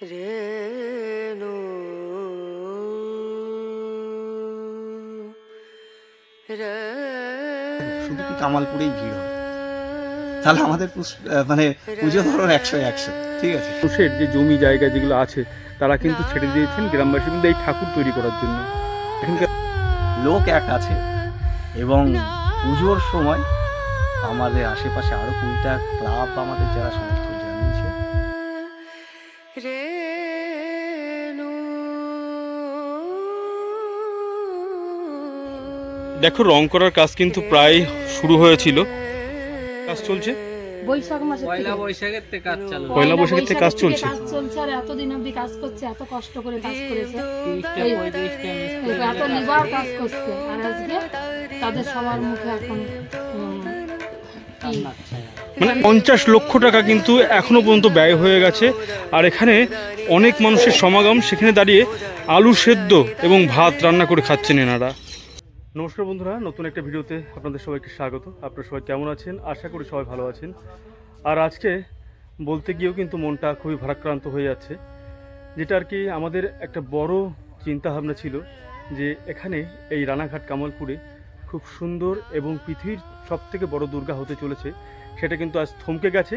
রেণু শুধু কি কামালপুরেই ভিড় হয় তাহলে আমাদের মানে পুজো ধরো একশো একশো। ঠিক আছে। মানুষের যে জমি জায়গা যেগুলো আছে তারা কিন্তু ছেড়ে দিয়েছেন গ্রামবাসী কিন্তু এই ঠাকুর তৈরি করার জন্য। এখানকার লোক এক আছে এবং পুজোর সময় আমাদের আশেপাশে আরও কুড়িটা ক্লাব আমাদের যারা সমর্থন দেখো রং করার কাজ কিন্তু প্রায় শুরু হয়েছিল। কাজ চলছে? বৈশাখ মাসের পয়লা বৈশাখের থেকে কাজ চালু পয়লা বৈশাখের থেকে কাজ চলছে? কাজ চলছে আর এতদিন অবধি কাজ করছে এত কষ্ট করে কাজ করেছে। তিরিশটা এই- পঁয়ত্রিশটা মিস্ত্রি এই এত লিবার কাজ করছে আর আজকে তাদের সবার মুখে এখন মানে পঞ্চাশ লক্ষ টাকা কিন্তু এখনও পর্যন্ত ব্যয় হয়ে গেছে আর এখানে অনেক মানুষের সমাগম সেখানে দাঁড়িয়ে আলু সেদ্ধ এবং ভাত রান্না করে খাচ্ছেন এনারা। নমস্কার বন্ধুরা, নতুন একটা ভিডিওতে আপনাদের সবাইকে স্বাগত। আপনারা সবাই কেমন আছেন? আশা করি সবাই ভালো আছেন। আর আজকে বলতে গিয়েও কিন্তু মনটা খুবই ভারাক্রান্ত হয়ে যাচ্ছে, যেটা আর কি আমাদের একটা বড় চিন্তা ভাবনা ছিল যে এখানে এই রানাঘাট কামালপুরে খুব সুন্দর এবং পৃথিবীর সব থেকে বড় দুর্গা হতে চলেছে, সেটা কিন্তু আজ থমকে গেছে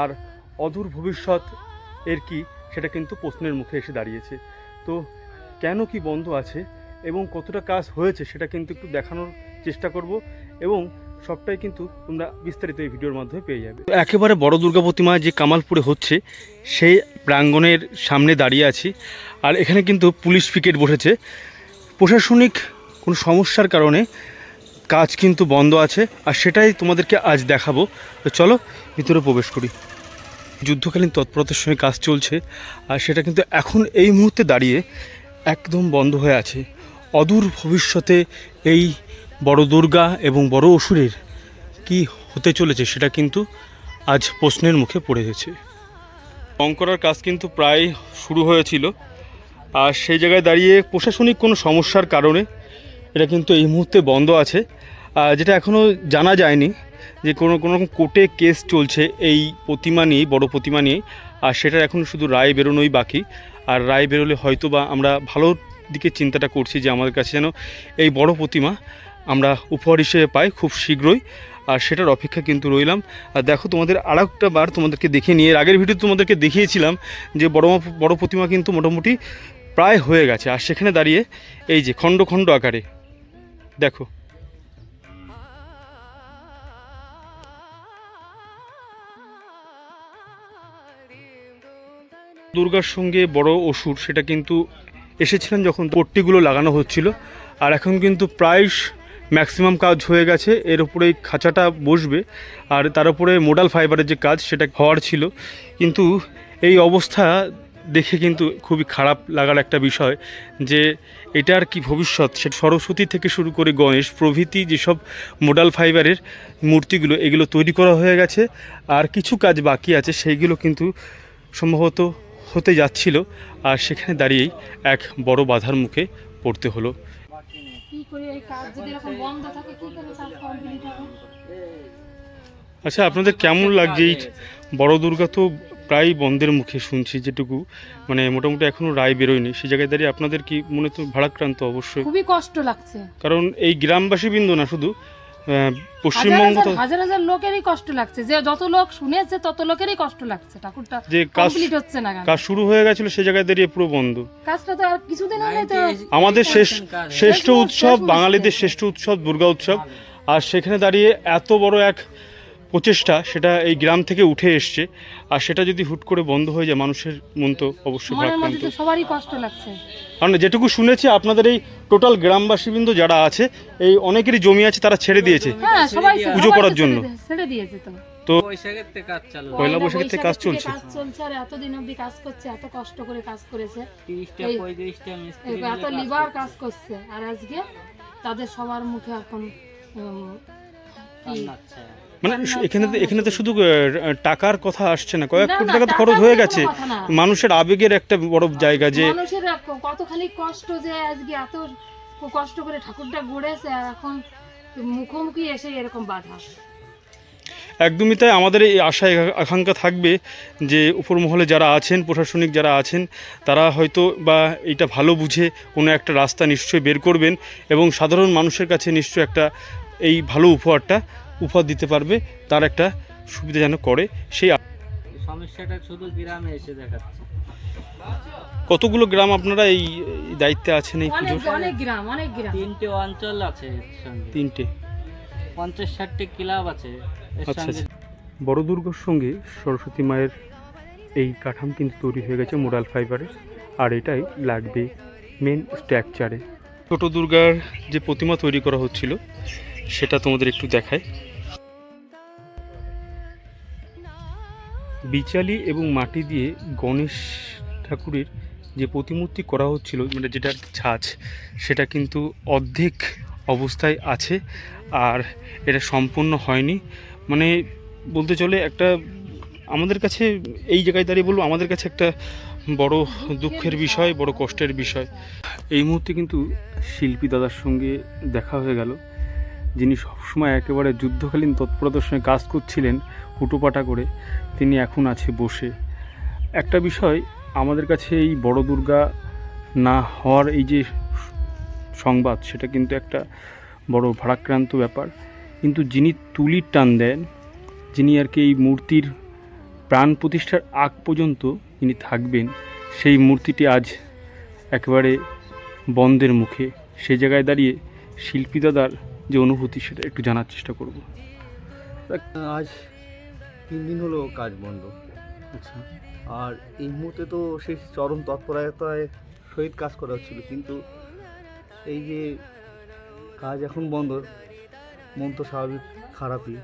আর অদূর ভবিষ্যৎ এর কি সেটা কিন্তু প্রশ্নের মুখে এসে দাঁড়িয়েছে। তো কেন কি বন্ধ আছে? এবং কতটা কাজ হয়েছে সেটা কিন্তু একটু দেখানোর চেষ্টা করব এবং সবটাই কিন্তু তোমরা বিস্তারিত এই ভিডিওর মাধ্যমে পেয়ে যাবে। একেবারে বড় দুর্গা প্রতিমা যে কামালপুরে হচ্ছে, সেই প্রাঙ্গণের সামনে দাঁড়িয়ে আছি। আর এখানে কিন্তু পুলিশ পিকেট বসেছে। প্রশাসনিক কোনো সমস্যার কারণে কাজ কিন্তু বন্ধ আছে, আর সেটাই তোমাদেরকে আজ দেখাবো। তো চলো, ভিতরে প্রবেশ করি। যুদ্ধকালীন তৎপরতার সঙ্গে কাজ চলছে, আর সেটা কিন্তু এখন এই মুহূর্তে দাঁড়িয়ে একদম বন্ধ হয়ে আছে। অদূর ভবিষ্যতে এই বড় দুর্গা এবং বড় অসুরের কি হতে চলেছে সেটা কিন্তু আজ প্রশ্নের মুখে পড়ে গেছে। রং করার কাজ কিন্তু প্রায় শুরু হয়েছিল। আর সেই জায়গায় দাঁড়িয়ে প্রশাসনিক কোনো সমস্যার কারণে এটা কিন্তু এই মুহূর্তে বন্ধ আছে। যেটা এখনও জানা যায়নি যে কোনো কোনো রকম কোর্টে কেস চলছে এই প্রতিমা নিয়ে বড় প্রতিমা নিয়ে আর সেটার এখন শুধু রায় বেরোনোই বাকি। আর রায় বেরোলে হয়তো বা আমরা ভালো দিকে চিন্তাটা করছি যে আমাদের কাছে যেন এই বড় প্রতিমা আমরা উপহার হিসেবে পাই খুব শীঘ্রই, আর সেটার অপেক্ষা কিন্তু রইলাম। আর দেখো তোমাদের আর একটা বার তোমাদেরকে দেখে নিয়ে আগের ভিডিও তোমাদেরকে দেখিয়েছিলাম যে বড় বড় প্রতিমা কিন্তু মোটামুটি প্রায় হয়ে গেছে। আর সেখানে দাঁড়িয়ে এই যে খণ্ড খণ্ড আকারে, দেখো। দুর্গার সঙ্গে বড় অসুর, সেটা কিন্তু এসেছিলেন যখন পট্টিগুলো লাগানো হচ্ছিল, আর এখন কিন্তু প্রায় ম্যাক্সিমাম কাজ হয়ে গেছে, এর উপরে খাঁচাটা বসবে, আর তার উপরে মোডাল ফাইবারের যে কাজ সেটা হওয়ার ছিল। কিন্তু এই অবস্থা দেখে কিন্তু খুবই খারাপ লাগার একটা বিষয় যে এটার কি ভবিষ্যৎ। সে সরস্বতী থেকে শুরু করে গণেশ, প্রভৃতি যেসব মোডাল ফাইবারের মূর্তিগুলো, এগুলো তৈরি করা হয়ে গেছে, আর কিছু কাজ বাকি আছে, সেইগুলো কিন্তু সম্ভবত হতে যাচ্ছিল আর সেখানে দাঁড়িয়েই এক বড় বাধার মুখে পড়তে হলো। আচ্ছা আপনাদের কেমন লাগছে? এই বড় দুর্গা তো প্রায় বন্ধের মুখে শুনছি যেটুকু। মানে মোটামুটি এখনও রায় বেরোয়নি। সেই জায়গায় দাঁড়িয়ে আপনাদের কি মনে তো ভাড়াক্রান্ত অবশ্যই। খুবই কষ্ট লাগছে। কারণ এই গ্রামবাসী বিন্দু না শুধু পশ্চিমবঙ্গ তো হাজার হাজার লোকেরই কষ্ট লাগছে। যে যত লোক শুনেছে তত লোকেরই কষ্ট লাগছে। ঠাকুরটা যে কাজ কমপ্লিট হচ্ছে না কাজ শুরু হয়ে গেছিল সে জায়গায় দাঁড়িয়ে পুরো বন্ধ। কাজটা তো আর কিছুদিন হলে তো আমাদের শেষ শ্রেষ্ঠ উৎসব বাঙালিদের শ্রেষ্ঠ উৎসব দুর্গা উৎসব। আর সেখানে দাঁড়িয়ে এত বড় এক প্রচেষ্টা সেটা এই গ্রাম থেকে উঠে এসছে। আর সেটা যদি হুট করে বন্ধ হয়ে যায় মানুষের মন তো অবশ্যই ভারাক্রান্ত সবারই কষ্ট লাগছে। কারণ যেটুকু শুনেছি আপনাদের এই টোটাল গ্রামবাসীবৃন্দ যারা আছে এই অনেকেরই জমি আছে তারা ছেড়ে দিয়েছে হ্যাঁ সবাই পুজো করার জন্য। ছেড়ে দিয়েছে তো। তো পয়লা বৈশাখের থেকে কাজ চলছে। কাজ চলছে আর এতদিন অবধি কাজ করছে এত কষ্ট করে কাজ করেছে। এত লিবার কাজ করছে আর আজকে তাদের সবার মুখে এখন কি মানে এখানে তো এখানে তো শুধু টাকার কথা আসছে না। কয়েক কোটি টাকা তো খরচ হয়ে গেছে। মানুষের আবেগের একটা বড় জায়গা যে মানুষের এক- কত খালি কষ্ট যে আজকে এত কষ্ট করে ঠাকুরটা গড়েছে আর এখন মুখোমুখি এসে এরকম বাধা। একদমই তাই। আমাদের এই আশা আকাঙ্ক্ষা থাকবে যে উপর মহলে যারা আছেন প্রশাসনিক যারা আছেন তারা হয়তো বা এটা ভালো বুঝে কোনো একটা রাস্তা নিশ্চয়ই বের করবেন এবং সাধারণ মানুষের কাছে নিশ্চয়ই একটা এই ভালো উপহারটা উপহার দিতে পারবে তার একটা সুবিধা যেন করে। সেই সমস্যাটা শুধু গ্রামে এসে দেখাচ্ছে। কতগুলো গ্রাম আপনারা এই দায়িত্বে আছেন এই পুজোর? অনেক গ্রাম অনেক গ্রাম। তিনটে অঞ্চল আছে তিনটে। পঞ্চাশ ষাটটি ক্লাব আছে আচ্ছা আচ্ছা। বড় দুর্গার সঙ্গে সরস্বতী মায়ের এই কাঠাম কিন্তু তৈরি হয়ে গেছে মোরাল ফাইবারের আর এটাই লাগবে মেন স্ট্রাকচারে ছোট দুর্গার যে প্রতিমা তৈরি করা হচ্ছিল সেটা তোমাদের একটু দেখায় বিচালি এবং মাটি দিয়ে গণেশ ঠাকুরের যে প্রতিমূর্তি করা হচ্ছিল মানে যেটার ছাঁচ, সেটা কিন্তু অর্ধেক অবস্থায় আছে আর এটা সম্পূর্ণ হয়নি। মানে বলতে চলে একটা, আমাদের কাছে এই জায়গায় দাঁড়িয়ে বলব, আমাদের কাছে একটা বড় দুঃখের বিষয়, বড় কষ্টের বিষয়। এই মুহূর্তে কিন্তু শিল্পী দাদার সঙ্গে দেখা হয়ে গেল। যিনি সবসময় একেবারে যুদ্ধকালীন তৎপরতার সঙ্গে কাজ করছিলেন হুটোপাটা করে, তিনি এখন আছে বসে। একটা বিষয়, আমাদের কাছে এই বড় দুর্গা না হওয়ার এই যে সংবাদ, সেটা কিন্তু একটা বড় ভারাক্রান্ত ব্যাপার। কিন্তু যিনি তুলির টান দেন, যিনি আর কি এই মূর্তির প্রাণ প্রতিষ্ঠার আগ পর্যন্ত যিনি থাকবেন, সেই মূর্তিটি আজ একেবারে বন্ধের মুখে। সে জায়গায় দাঁড়িয়ে শিল্পী দাদার যে অনুভূতি সেটা একটু জানার চেষ্টা করব। আজ তিন দিন হলো কাজ বন্ধ। আচ্ছা। আর এই মুহূর্তে তো সেই চরম তৎপরতায় সহিত কাজ করা হচ্ছিল কিন্তু এই যে কাজ এখন বন্ধ মন তো স্বাভাবিক খারাপই।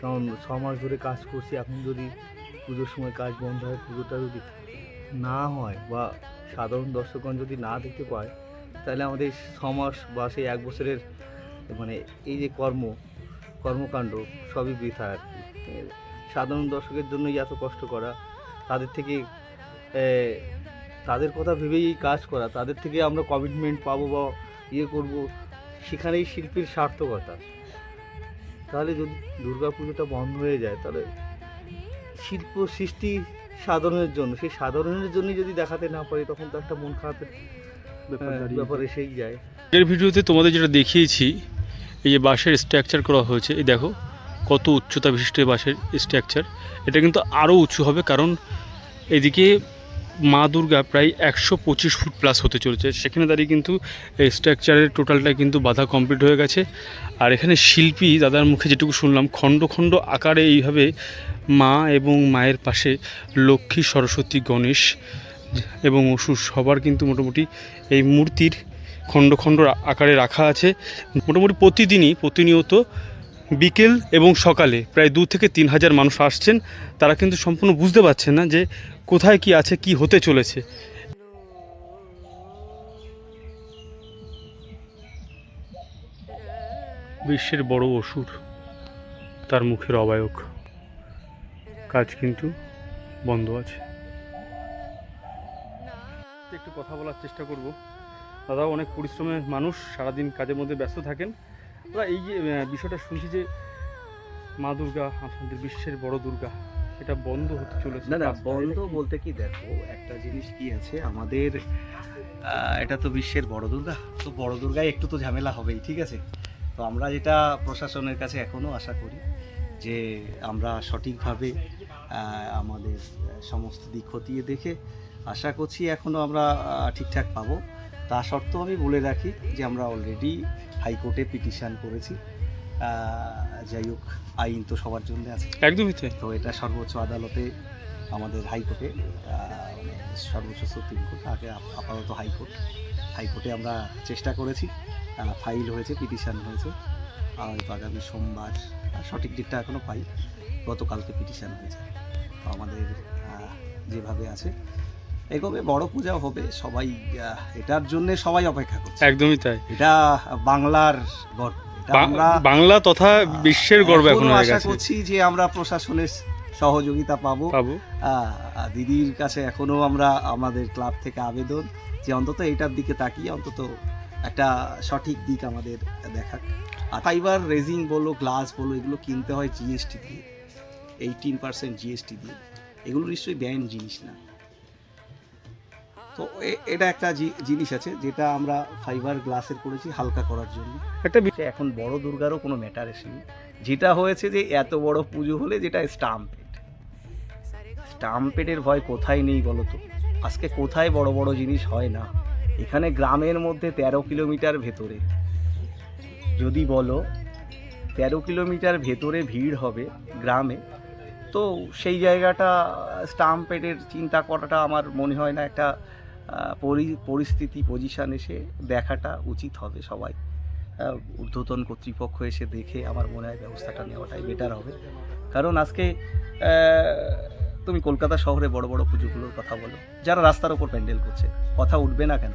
কারণ ছ মাস ধরে কাজ করছি এখন যদি পুজোর সময় কাজ বন্ধ হয় পুজোটা যদি না হয় বা সাধারণ দর্শকগণ যদি না দেখতে পায় তাহলে আমাদের ছ মাস বা সেই এক বছরের মানে এই যে কর্ম কর্মকাণ্ড সবই বৃথা আর কি। সাধারণ দর্শকের জন্যই এত কষ্ট করা তাদের থেকে তাদের কথা ভেবেই এই কাজ করা তাদের থেকে আমরা কমিটমেন্ট পাবো বা ইয়ে করব সেখানেই শিল্পীর সার্থকতা। তাহলে যদি দুর্গা পুজোটা বন্ধ হয়ে যায় তাহলে শিল্প সৃষ্টি সাধারণের জন্য সেই সাধারণের জন্য যদি দেখাতে না পারি তখন তো একটা মন খারাপের ব্যাপার হ্যাঁ, এসেই যায়। এর ভিডিওতে তোমাদের যেটা দেখিয়েছি এই যে বাঁশের স্ট্রাকচার করা হয়েছে, এই দেখো, কত উচ্চতা বিশিষ্ট বাঁশের স্ট্রাকচার এটা কিন্তু আরও উঁচু হবে কারণ এদিকে মা দুর্গা প্রায় একশো পঁচিশ ফুট প্লাস হতে চলেছে। সেখানে দাঁড়িয়ে কিন্তু এই স্ট্রাকচারের টোটালটা কিন্তু বাধা কমপ্লিট হয়ে গেছে। আর এখানে শিল্পী, দাদার মুখে যেটুকু শুনলাম, খণ্ড খণ্ড আকারে এইভাবে মা এবং মায়ের পাশে লক্ষ্মী, সরস্বতী, গণেশ এবং অসুর সবার কিন্তু মোটামুটি এই মূর্তির খণ্ড খণ্ড আকারে রাখা আছে। মোটামুটি প্রতিদিনই, প্রতিনিয়ত বিকেল এবং সকালে প্রায় দু থেকে তিন হাজার মানুষ আসছেন। তারা কিন্তু সম্পূর্ণ বুঝতে পারছেন না যে কোথায় কি আছে, কি হতে চলেছে। বিশ্বের বড় অসুর, তার মুখের অবায়ক। কাজ কিন্তু বন্ধ আছে। একটু কথা বলার চেষ্টা করব। দাদা অনেক পরিশ্রমের মানুষ সারাদিন কাজের মধ্যে ব্যস্ত থাকেন। দাদা এই যে বিষয়টা শুনছি যে মা দুর্গা আপনাদের বিশ্বের বড় দুর্গা এটা বন্ধ হতে চলেছে। না না বন্ধ বলতে কি দেখো একটা জিনিস কি আছে আমাদের এটা তো বিশ্বের বড় দুর্গা তো বড় দুর্গায় একটু তো ঝামেলা হবেই ঠিক আছে? তো আমরা যেটা প্রশাসনের কাছে এখনও আশা করি যে আমরা সঠিকভাবে আমাদের সমস্ত দিক খতিয়ে দেখে আশা করছি এখনও আমরা ঠিকঠাক পাবো। তা সত্ত্বেও আমি বলে রাখি যে আমরা অলরেডি হাইকোর্টে পিটিশন করেছি। যাই হোক আইন তো সবার জন্য আছে। একদমই তো এটা সর্বোচ্চ আদালতে আমাদের হাইকোর্টে মানে সর্বোচ্চ সুপ্রিম কোর্ট আগে আপাতত হাইকোর্ট। হাইকোর্টে আমরা চেষ্টা করেছি ফাইল হয়েছে পিটিশন হয়েছে। হয়তো আগামী সোমবার সঠিক দিকটা এখনও পাই গতকালকে পিটিশন হয়েছে। তো আমাদের যেভাবে আছে। বড় পূজা হবে। সবাই এটার জন্য সবাই অপেক্ষা করছে। একদমই তাই। এটা বাংলার গর্ব। আমরা বাংলা তথা বিশ্বের গর্ব এখন আশা করছি যে আমরা প্রশাসনের সহযোগিতা পাবো। দিদির কাছে এখনও আমরা আমাদের ক্লাব থেকে আবেদন যে অন্তত এটার দিকে তাকিয়ে অন্তত একটা সঠিক দিক আমাদের দেখাক। আর ফাইবার রেজিং বলো গ্লাস বলো এগুলো কিনতে হয় জিএসটি দিয়ে। এইটিন পার্সেন্ট জিএসটি দিয়ে। এগুলো নিশ্চয়ই ব্যান জিনিস না। তো এটা একটা জিনিস আছে যেটা আমরা ফাইবার গ্লাসের করেছি হালকা করার জন্য। একটা বি- যে এখন বড় দুর্গারও কোনো ম্যাটার এসেনি যেটা হয়েছে যে এত বড় পুজো হলে যেটা স্টাম্পেড স্টাম্পেডের ভয় কোথায় নেই বলো তো আজকে কোথায় বড় বড় জিনিস হয় না? এখানে গ্রামের মধ্যে তেরো কিলোমিটার ভেতরে। যদি বলো, তেরো কিলোমিটার ভেতরে ভিড় হবে গ্রামে, তো সেই জায়গাটা স্টাম্পেডের চিন্তা করাটা আমার মনে হয় না একটা পরিস্থিতি পজিশন এসে দেখাটা উচিত হবে সবাই। ঊর্ধ্বতন কর্তৃপক্ষ এসে দেখে আমার মনে হয় ব্যবস্থাটা নেওয়াটাই বেটার হবে। কারণ আজকে তুমি কলকাতা শহরে বড় বড় পুজোগুলোর কথা বলো যারা রাস্তার ওপর প্যান্ডেল করছে কথা উঠবে না কেন?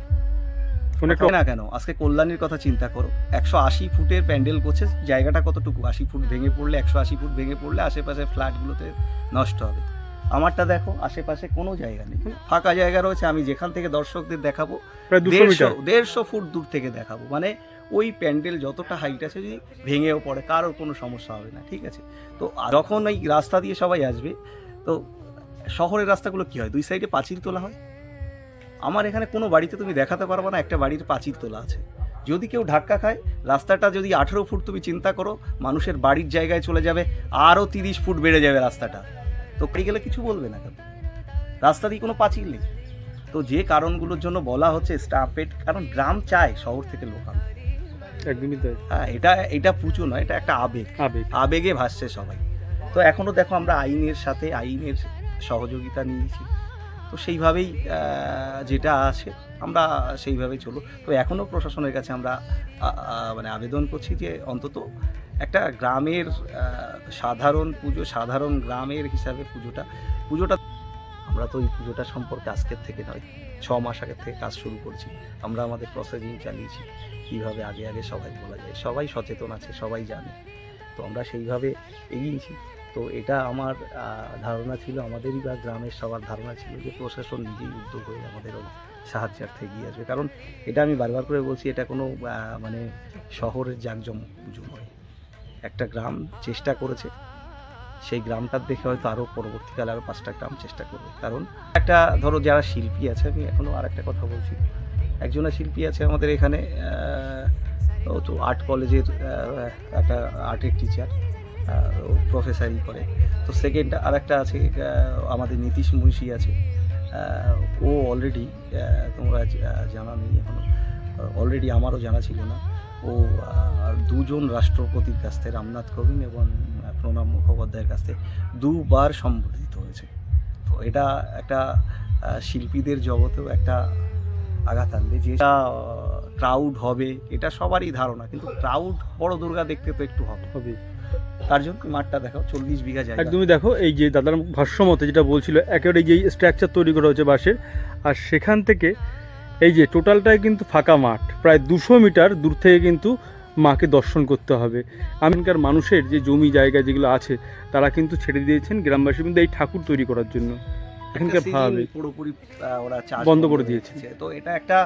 উঠবে না কেন? আজকে কল্যাণীর কথা চিন্তা করো একশো আশি ফুটের প্যান্ডেল করছে জায়গাটা কতটুকু? আশি ফুট ভেঙে পড়লে একশো আশি ফুট ভেঙে পড়লে আশেপাশে ফ্ল্যাটগুলোতে নষ্ট হবে। আমারটা দেখো আশেপাশে কোনো জায়গা নেই। ফাঁকা জায়গা রয়েছে আমি যেখান থেকে দর্শকদের দেখাবো দেড়শো দেড়শো ফুট দূর থেকে দেখাবো। মানে ওই প্যান্ডেল যতটা হাইট আছে যদি ভেঙেও পড়ে কারোর কোনো সমস্যা হবে না ঠিক আছে? তো যখন ওই রাস্তা দিয়ে সবাই আসবে তো শহরের রাস্তাগুলো কি হয়? দুই সাইডে পাঁচিল তোলা হয়? আমার এখানে কোনো বাড়িতে তুমি দেখাতে পারবে না একটা বাড়ির পাঁচিল তোলা আছে। যদি কেউ ধাক্কা খায় রাস্তাটা যদি আঠেরো ফুট তুমি চিন্তা করো মানুষের বাড়ির জায়গায় চলে যাবে আরও তিরিশ ফুট বেড়ে যাবে রাস্তাটা। তো পেয়ে গেলে কিছু বলবে না কেন? রাস্তা দিয়ে কোনো পাঁচিল নেই। তো যে কারণগুলোর জন্য বলা হচ্ছে স্টাম্পেড কারণ গ্রাম চায় শহর থেকে লোক আনতে। একদমই তাই। হ্যাঁ এটা এটা পুজো নয় এটা একটা আবেগ। আবেগ। আবেগে ভাসছে সবাই। তো এখনও দেখো আমরা আইনের সাথে আইনের সহযোগিতা নিয়েছি। তো সেইভাবেই যেটা আছে আমরা সেইভাবেই চলো তো এখনও প্রশাসনের কাছে আমরা মানে আবেদন করছি যে অন্তত একটা গ্রামের সাধারণ পুজো, সাধারণ গ্রামের হিসাবে পুজোটা পুজোটা আমরা তো এই পুজোটা সম্পর্কে আজকের থেকে নয়, ছ মাস আগের থেকে কাজ শুরু করছি। আমরা আমাদের প্রসেসিং চালিয়েছি কীভাবে আগে আগে সবাই বলা যায়, সবাই সচেতন আছে, সবাই জানে। তো আমরা সেইভাবে এগিয়েছি তো এটা আমার ধারণা ছিল, আমাদেরই বা গ্রামের সবার ধারণা ছিল যে প্রশাসন নিজেই উদ্যোগ হয়ে আমাদের সাহায্যার্থে এগিয়ে আসবে। কারণ এটা আমি বারবার করে বলছি, এটা কোনো মানে শহরের জাঁকজমক পুজো নয়। একটা গ্রাম চেষ্টা করেছে, সেই গ্রামটার দেখে হয়তো আরও পরবর্তীকালে আরও পাঁচটা গ্রাম চেষ্টা করবে। কারণ একটা ধরো যারা শিল্পী আছে, আমি এখনও আর একটা কথা বলছি। একজনের শিল্পী আছে আমাদের এখানে তো আর্ট কলেজের একটা আর্টের টিচার প্রফেসারই করে। তো সেকেন্ড আর একটা আছে আমাদের নীতিশ মুন্সি আছে। ও অলরেডি তোমরা জানা নেই এখনও অলরেডি আমারও জানা ছিল না। ও দুজন রাষ্ট্রপতির কাছ থেকে রামনাথ কোবিন্দ এবং প্রণব মুখোপাধ্যায়ের কাছ থেকে দুবার সম্বোধিত হয়েছে। তো এটা একটা শিল্পীদের জগতেও একটা আঘাত আনবে যেটা ক্রাউড হবে এটা সবারই ধারণা। কিন্তু ক্রাউড বড় দুর্গা দেখতে তো একটু হবে। হবে। তার জন্য মাঠটা দেখো চল্লিশ বিঘা জায়গা। একদমই দেখো এই যে দাদার ভাষ্যমতে যেটা বলছিল একেবারে যে স্ট্রাকচার তৈরি করা হয়েছে বাঁশের আর সেখান থেকে এই যে টোটালটাই কিন্তু ফাঁকা মাঠ। প্রায় দুশো মিটার দূর থেকে কিন্তু মাকে দর্শন করতে হবে। আমিনকার মানুষের যে জমি জায়গা যেগুলো আছে তারা কিন্তু ছেড়ে দিয়েছেন গ্রামবাসী কিন্তু এই ঠাকুর তৈরি করার জন্য। এখানকার ভাবে পুরোপুরি ওরা বন্ধ করে দিয়েছে। তো এটা একটা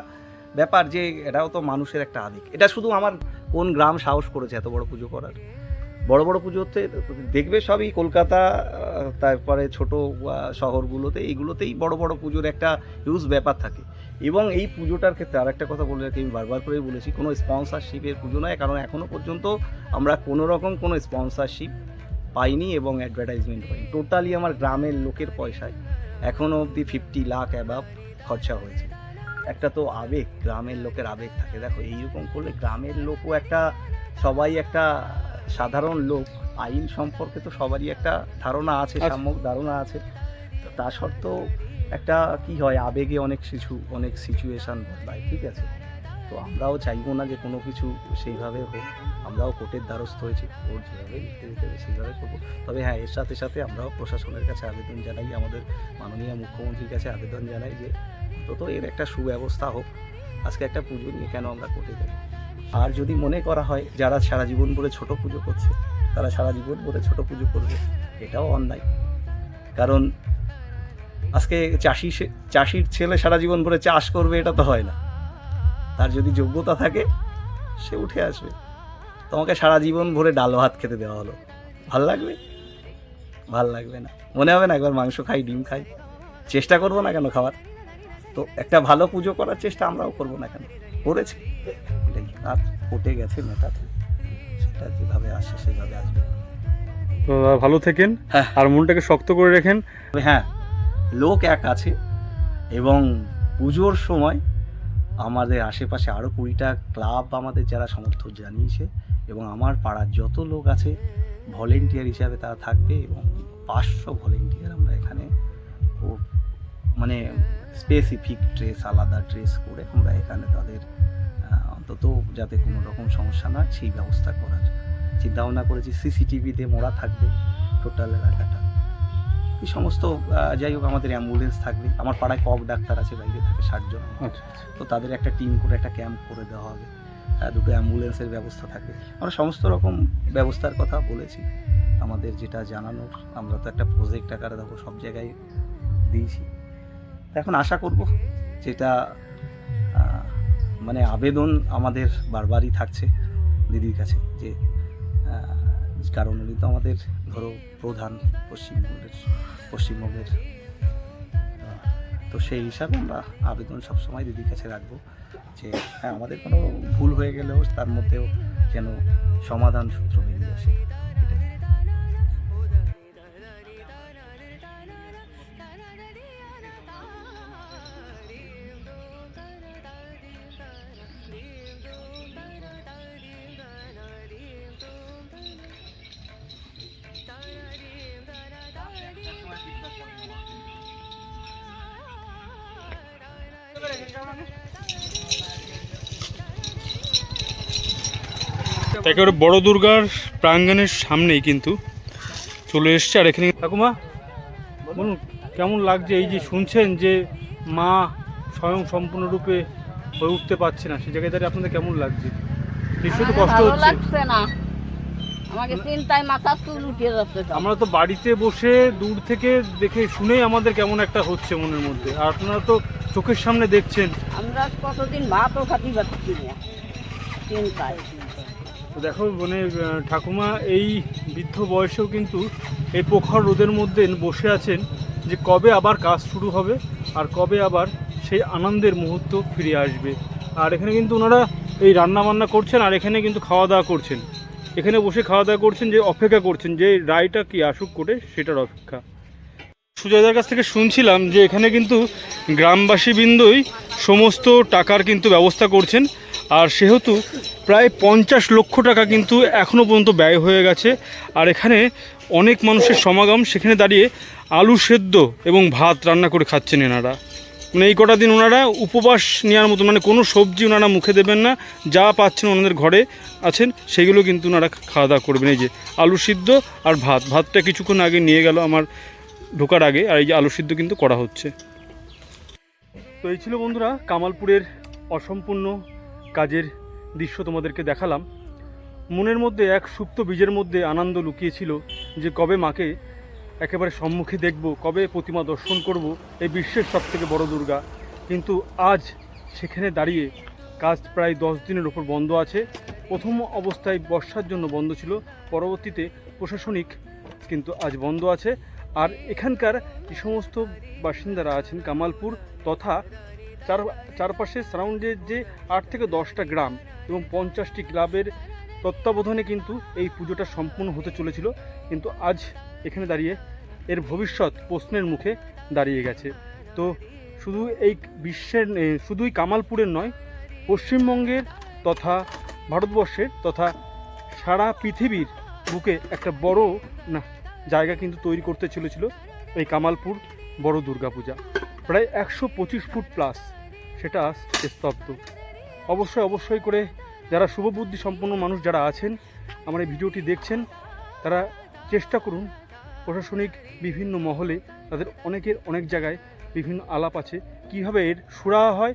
ব্যাপার যে এটাও তো মানুষের একটা আবেগ। এটা শুধু আমার কোন গ্রাম সাহস করেছে এত বড় পুজো করার? বড় বড় পুজোতে দেখবে সবই কলকাতা তারপরে ছোট শহরগুলোতে এইগুলোতেই বড় বড় পুজোর একটা হিউজ ব্যাপার থাকে। এবং এই পুজোটার ক্ষেত্রে আর একটা কথা বলে রাখি আমি বারবার করেই বলেছি কোনো স্পন্সরশিপের পুজো নয়। কারণ এখনও পর্যন্ত আমরা কোনো রকম কোনো স্পন্সরশিপ পাইনি এবং অ্যাডভার্টাইজমেন্ট পাইনি টোটালি আমার গ্রামের লোকের পয়সায় এখনও অবধি ফিফটি লাখ অ্যাবাভ খরচা হয়েছে। একটা তো আবেগ গ্রামের লোকের আবেগ থাকে। দেখো এইরকম করলে গ্রামের লোকও একটা সবাই একটা সাধারণ লোক। আইন সম্পর্কে তো সবারই একটা ধারণা আছে আছে। সাম্যক ধারণা আছে। তা সত্ত্বেও একটা কি হয়, আবেগে অনেক কিছু, অনেক সিচুয়েশান বদলায়, ঠিক আছে? তো আমরাও চাইব না যে কোনো কিছু সেইভাবে হোক, আমরাও কোর্টের দ্বারস্থ হয়েছি, কোর্ট যেভাবে নির্দেশ দেবে সেইভাবে করব। তবে হ্যাঁ এর সাথে সাথে আমরাও প্রশাসনের কাছে আবেদন জানাই, আমাদের মাননীয় মুখ্যমন্ত্রীর কাছে আবেদন জানাই যে, অন্তত এর একটা সুব্যবস্থা হোক। আজকে একটা পুজো নিয়ে কেন আমরা কোর্টে যাব আর যদি মনে করা হয়, যারা সারা জীবন ধরে ছোট পুজো করছে, তারা সারা জীবন ধরে ছোট পুজো করবে, এটাও অন্যায়। কারণ আজকে চাষি সে- চাষির ছেলে সারা জীবন ধরে চাষ করবে এটা তো হয় না। তার যদি যোগ্যতা থাকে সে উঠে আসবে। তোমাকে সারা জীবন ভরে ডাল ভাত খেতে দেওয়া হলো। ভালো লাগবে? ভালো লাগবে না। মনে হবে না একবার মাংস খাই ডিম খাই। চেষ্টা করব না কেন খাবার তো একটা ভালো পুজো করার চেষ্টা আমরাও করব না কেন? করেছি। এটাই। আর ফুটে গেছে মেটাতে। সেটা যেভাবে আসে সেভাবে আসবে। তো ভালো থেকেন। হ্যাঁ। আর মনটাকে শক্ত করে রাখেন। হ্যাঁ। লোক এক আছে এবং পুজোর সময় আমাদের আশেপাশে আরও কুড়িটা ক্লাব আমাদের যারা সমর্থন জানিয়েছে এবং আমার পাড়ার যত লোক আছে ভলেন্টিয়ার হিসাবে তারা থাকবে এবং পাঁচশো ভলেন্টিয়ার আমরা এখানে ও মানে স্পেসিফিক ড্রেস আলাদা ড্রেস করে আমরা এখানে তাদের অন্তত যাতে কোনো রকম সমস্যা না সেই ব্যবস্থা করার চিন্তা ভাবনা করেছি সিসিটিভিতে মোড়া থাকবে, টোটাল এলাকাটা। এই সমস্ত যাই হোক আমাদের অ্যাম্বুলেন্স থাকবে। আমার পাড়ায় কক ডাক্তার আছে বাইরে থাকে ষাটজন আচ্ছা তো তাদের একটা টিম করে একটা ক্যাম্প করে দেওয়া হবে। দুটো অ্যাম্বুলেন্সের ব্যবস্থা থাকবে। আমরা সমস্ত রকম ব্যবস্থার কথা বলেছি। আমাদের যেটা জানানোর আমরা তো একটা প্রজেক্ট আকারে দেখো সব জায়গায় দিয়েছি। এখন আশা করব যেটা মানে আবেদন আমাদের বারবারই থাকছে দিদির কাছে যে কারণ উনি তো আমাদের ধরো প্রধান পশ্চিমবঙ্গের পশ্চিমবঙ্গের তো সেই হিসাবে আমরা আবেদন সবসময় দিদির কাছে রাখব যে হ্যাঁ আমাদের কোনো ভুল হয়ে গেলেও তার মধ্যেও যেন সমাধান সূত্র বেরিয়ে আসে। একেবারে বড় দুর্গার প্রাঙ্গণের সামনেই কিন্তু চলে এসছে আর এখানে ঠাকুমা বলুন কেমন লাগছে এই যে শুনছেন যে মা স্বয়ং সম্পূর্ণরূপে হয়ে উঠতে পারছে না সে জায়গায় দাঁড়িয়ে আপনাদের কেমন লাগছে? নিশ্চয়ই তো কষ্ট হচ্ছে। না। আমাকে চিন্তায় মাথা চুল উঠে যাচ্ছে আমরা তো বাড়িতে বসে দূর থেকে দেখে শুনেই আমাদের কেমন একটা হচ্ছে মনের মধ্যে আর আপনারা তো চোখের সামনে দেখছেন। আমরা কতদিন ভাতও খাতি পাচ্ছি না চিন্তায়। তো দেখো মানে ঠাকুমা এই বৃদ্ধ বয়সেও কিন্তু এই প্রখর রোদের মধ্যে বসে আছেন যে কবে আবার কাজ শুরু হবে আর কবে আবার সেই আনন্দের মুহূর্ত ফিরে আসবে। আর এখানে কিন্তু ওনারা এই রান্না বান্না করছেন আর এখানে কিন্তু খাওয়া দাওয়া করছেন। এখানে বসে খাওয়া দাওয়া করছেন, যে অপেক্ষা করছেন যে রায়টা কি আসুক করে সেটার অপেক্ষা। সুজয়দার কাছ থেকে শুনছিলাম যে এখানে কিন্তু গ্রামবাসী বৃন্দই সমস্ত টাকার কিন্তু ব্যবস্থা করছেন। আর সেহেতু প্রায় পঞ্চাশ লক্ষ টাকা কিন্তু এখনও পর্যন্ত ব্যয় হয়ে গেছে। আর এখানে অনেক মানুষের সমাগম, সেখানে দাঁড়িয়ে আলু সেদ্ধ এবং ভাত রান্না করে খাচ্ছেন এনারা। মানে এই কটা দিন ওনারা উপবাস নেওয়ার মতো মানে কোনো সবজি ওনারা মুখে দেবেন না, যা পাচ্ছেন ওনাদের ঘরে আছেন, সেগুলো কিন্তু ওনারা খাওয়া দাওয়া করবেন। এই যে আলু সিদ্ধ আর ভাত, ভাতটা কিছুক্ষণ আগে নিয়ে গেল আমার ঢোকার আগে, আর এই যে আলু সিদ্ধ কিন্তু করা হচ্ছে। তো এই ছিল বন্ধুরা কামালপুরের অসম্পূর্ণ কাজের দৃশ্য তোমাদেরকে দেখালাম। মনের মধ্যে এক সুপ্ত বীজের মধ্যে আনন্দ লুকিয়েছিল যে কবে মাকে একেবারে সম্মুখে দেখব, কবে প্রতিমা দর্শন করব, এই বিশ্বের সব থেকে বড় দুর্গা। কিন্তু আজ সেখানে দাঁড়িয়ে কাজ প্রায় দশ দিনের ওপর বন্ধ আছে। প্রথম অবস্থায় বর্ষার জন্য বন্ধ ছিল, পরবর্তীতে প্রশাসনিক কিন্তু আজ বন্ধ আছে। আর এখানকার যে সমস্ত বাসিন্দারা আছেন, কামালপুর তথা চার, চারপাশে সারাউন্ডের যে আট থেকে দশটা গ্রাম এবং পঞ্চাশটি ক্লাবের তত্ত্বাবধানে কিন্তু এই পুজোটা সম্পূর্ণ হতে চলেছিল। কিন্তু আজ এখানে দাঁড়িয়ে এর ভবিষ্যৎ প্রশ্নের মুখে দাঁড়িয়ে গেছে। তো শুধু এই বিশ্বের শুধুই কামালপুরের নয়, পশ্চিমবঙ্গের তথা ভারতবর্ষের তথা সারা পৃথিবীর বুকে একটা বড়, না, জায়গা কিন্তু তৈরি করতে চলেছিল এই কামালপুর বড় দুর্গাপূজা। প্রায় একশো পঁচিশ ফুট প্লাস সেটা স্তব্ধ। অবশ্যই অবশ্যই করে যারা শুভবুদ্ধি সম্পন্ন মানুষ যারা আছেন, আমার এই ভিডিওটি দেখছেন, তারা চেষ্টা করুন প্রশাসনিক বিভিন্ন মহলে তাদের অনেকের অনেক জায়গায় বিভিন্ন আলাপ আছে। কীভাবে এর সুরাহা হয়